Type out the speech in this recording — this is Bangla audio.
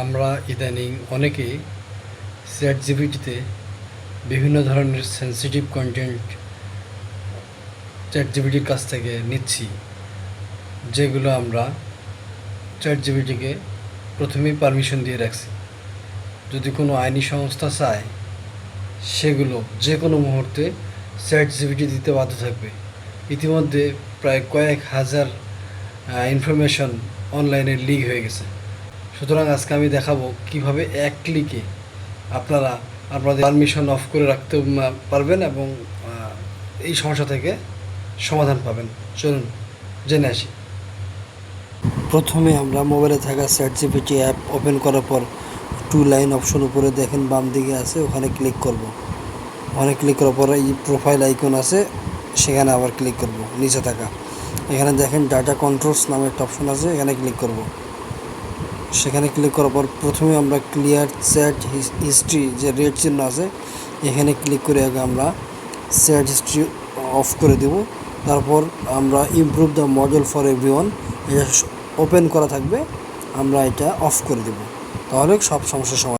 আমরা ইদানিং অনেকেই চ্যাট জিপিটিতে বিভিন্ন ধরনের সেন্সিটিভ কন্টেন্ট চ্যাট জিপিটির কাছ থেকে নিচ্ছি, যেগুলো আমরা চ্যাট জিপিটিকে প্রথমেই পারমিশন দিয়ে রাখছি। যদি কোনো আইনি সংস্থা চায়, সেগুলো যে কোনো মুহূর্তে চ্যাট জিপিটি দিতে বাধ্য থাকবে। ইতিমধ্যে প্রায় কয়েক হাজার ইনফরমেশন অনলাইনে লিক হয়ে গেছে। সুতরাং আজকে আমি দেখাবো কীভাবে এক ক্লিকে আপনারা আপনাদের পারমিশন অফ করে রাখতে পারবেন এবং এই সমস্যা থেকে সমাধান পাবেন। চলুন, জেনে আসি। প্রথমে আমরা মোবাইলে থাকা চ্যাট জিপিটি অ্যাপ ওপেন করার পর টু লাইন অপশন উপরে দেখেন, বাম দিকে আছে, ওখানে ক্লিক করব। ওখানে ক্লিক করার পর এই প্রোফাইল আইকন আছে, সেখানে আবার ক্লিক করব, নিচে থাকা। এখানে দেখেন ডাটা কন্ট্রোলস নামে একটা অপশন আছে, এখানে ক্লিক করব। সেখানে ক্লিক করার পর প্রথমে আমরা ক্লিয়ার চ্যাট হিস্ট্রি যে রেড চিহ্ন আছে, এখানে ক্লিক করে আগে আমরা স্যাট হিস্ট্রি অফ করে দেব। তারপর আমরা improve the model for every one এটা ওপেন করা থাকবে, আমরা এটা অফ করে দেব। তাহলে সব সমস্যার সমাধান